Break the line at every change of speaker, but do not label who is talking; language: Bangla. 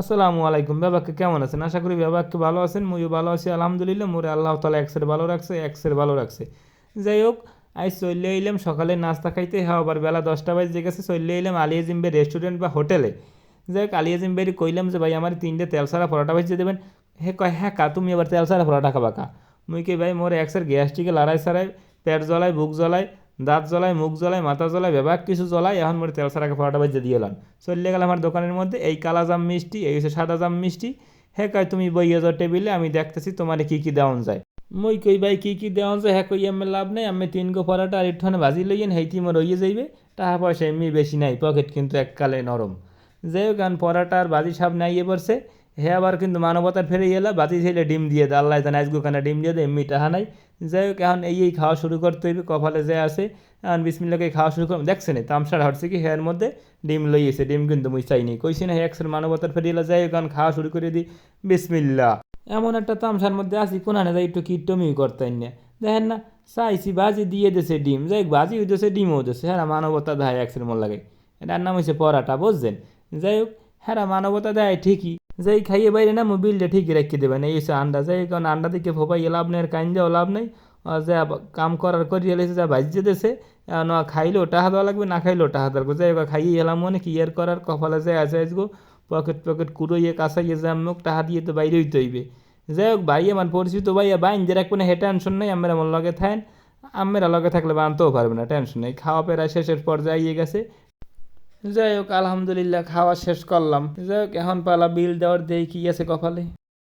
আসসালামু আলাইকুম। বাবাকে কেমন আছেন? আশা করি বাবাকে ভালো আছেন, মুইও ভালো আছি, আলহামদুলিল্লাহ। মোরে আল্লাহ তালা একসের ভালো রাখছে একসের ভালো রাখছে। যাই হোক, আজ চলে এলাম সকালে নাস্তা খাইতে হ্যাঁ আবার বেলা দশটা বাজে গেছে চলে এলাম আলিয়া জিম্বে রেস্টুরেন্ট বা হোটেলে। যাই হোক আলিয়া কইলাম যে, ভাই, আমার তিনটে তেল সারা পরোটা ভাজিয়ে দেবেন। হে কয় হ্যাঁ কা, তুমি আবার তেল সারা পরোটা খাবা কা? মুই কে ভাই, মোর একসের গ্যাস্ট্রিকে লড়াই সারাই পেট জ্বলায়, বুক জ্বলায় দাঁত জ্বলায় মুখ জ্বলায় মাথা জ্বলায় ব্যাপার কিছু জ্বলায় এখন মোর তেল সারাকে পরোটা বাজিয়ে দিয়ে এলাম চলে গেলাম আমার দোকানের মধ্যে, এই কালা জাম মিষ্টি, এই হচ্ছে সাদা জাম মিষ্টি। হ্যাঁ কয়, তুমি বইয়ে যাও টেবিলে, আমি দেখতেছি তোমার কী কী দেওয়ান যায়। মই কই, ভাই, কি কি দেওয়ান যায়? হ্যাঁ কই আমি লাভ নাই আমি তিন গো পরাটা আর একটুখানে ভাজি লইয়েন, হেইটি মোর রইয়ে যাইবে। টাকা পয়সা এমনি বেশি নাই, পকেট কিন্তু এককালে নরম। যাই হোক এখন পরাটা আর বাজি সাপ নাইয়ে পড়ছে হে আবার কিন্তু মানবতার ফেরে এলা, বাতি ছেলে ডিম দিয়ে দে, আল্লাহ জানে আজগো কানা ডিম দিয়ে দে, এমনি টাহা নাই। যাই হোক এখন এই এই খাওয়া শুরু করতে হইবে, কপালে যে আসে এখন বিসমিল্লাকে খাওয়া শুরু করলাম দেখছে না তামসার হচ্ছে কি, হেয়ার মধ্যে ডিম লইয়েছে ডিম কিন্তু মুই চাইনি। কইছি না একসের মানবতার ফেরে এলা যাই হোক এখন খাওয়া শুরু করে দিই বিসমিল্লা এমন একটা তামসার মধ্যে আসি কোনানে যাই একটু কিট্টমি করতেন না দেখেন না, চাইছি বাজি দিয়ে দেছে ডিম যাই বাজি হইতেছে, ডিমও দিতেছে হ্যাঁ মানবতা দেয় একসের মন লাগে। এটার নাম হচ্ছে পরাটা, বুঝছেন? যাই হোক হ্যাঁ মানবতা দেয়, ঠিকই। যাই খাইয়ে বাইরে না মোবিলটা ঠিকই রেখে দেবেন। এই হচ্ছে আন্ডা। যাই কারণ আন্ডা দিকে ফোপাইয়ে লাভ নেই, আর কাইন দেওয়া লাভ নেই। যা কাম করার করি এলেছে যা বাজিয়ে দেছে এখন খাইলেও টাহা দেওয়া লাগবে, না খাইলেও টাহা দেওয়া লাগবে। যাই খাইয়ে এলাম মনে কি ইয়ার করার কপালে যায় আছে আজগো, পকেট পকেট কুড়োইয়ে কাঁচাইয়ে যা মুখ, টাহা দিয়ে তো বাইরে হইতে হইবে। যাই হোক, ভাই, আমার পরিচিত ভাইয়া বাইন যে রাখব না হে টেনশন নেই আমার আমার লগে থাকেন আমেরা লগে থাকলে বানতেও পারবে না, টেনশন নেই। খাওয়া পেরা শেষের পর পর্যায়ে গেছে যাই হোক, আলহামদুলিল্লাহ, খাওয়া শেষ করলাম। যাই হোক, এখন পালা বিল দেওয়ার দেই কি আছে কপালে?